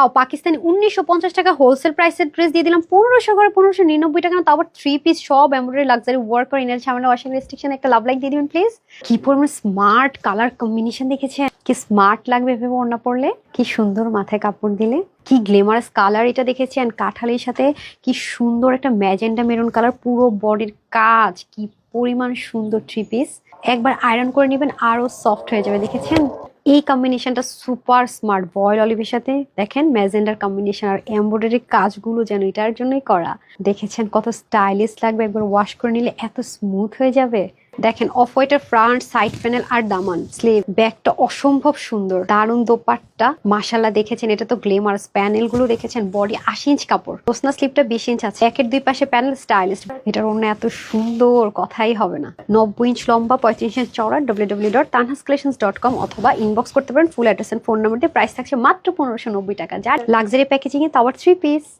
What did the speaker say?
তাও পাকিস্তানি উনিশশো পঞ্চাশ টাকা হোলসেল প্রাইসের ড্রেস দিয়ে দিলাম। পনেরোশো করে পনেরোশো নিরানব্বই টাকা আবার থ্রি পিস সব এমব্রয়ডারি লাক্সারি ওয়ার্ক করে ইনার সামনে ওয়াশিং রেস্ট্রিকশন একটা লাভ লাইক দিয়ে দিবেন প্লিজ কি পরিমাণ স্মার্ট কালার কম্বিনেশন দেখেছেন? কি স্মার্ট লাগবে ভেবে ওড়না পড়লে? কি সুন্দর মাথায় কাপড় দিলে। কি গ্লেমারাস কালার এটা দেখেছেন কাঁঠালের সাথে। কি সুন্দর একটা ম্যাজেন্ডা মেরুন কালার পুরো বডির কাজ। কি পরিমাণ সুন্দর থ্রি পিস একবার আয়রন করে নেবেন, আরও সফট হয়ে যাবে, দেখেছেন? এই কম্বিনেশনটা সুপার স্মার্ট বয়েল অলিভের সাথে, দেখেন ম্যাজেন্ডার কম্বিনেশন আর এমব্রয়ডারি কাজগুলো যেন এটার জন্যই করা। দেখেছেন কত স্টাইলিশ লাগবে একবার ওয়াশ করে নিলে, এত স্মুথ হয়ে যাবে। দেখেন অফ হোয়াইটের ফ্রন্ট সাইড প্যানেল আর দামান। স্লিভ ব্যাগটা অসম্ভব সুন্দর। দারুণ দোপাট্টা। মাসাল্লাহ দেখেছেন, এটা তো গ্লেমার প্যানেলগুলো দেখেছেন বডি আশি ইঞ্চ কাপড়। তোসনা স্লিপটা বিশ ইঞ্চ আছে। একের দুই পাশে প্যানেল স্টাইলিস্ট এটার অন্য এত সুন্দর কথাই হবে না। নব্বই ইঞ্চ লম্বা, পঁয়ত্রিশ ইঞ্চ চওড়া W W dot Tanhas collection dot com অথবা ইনবক্স করতে পারেন। ফুল অ্যাড্রেস ফোন নাম্বার দিয়ে প্রাইস থাকছে মাত্র পনেরোশো নব্বই টাকা। যার লাক্সারি প্যাকেজিং এ তাওয়ার থ্রি পিস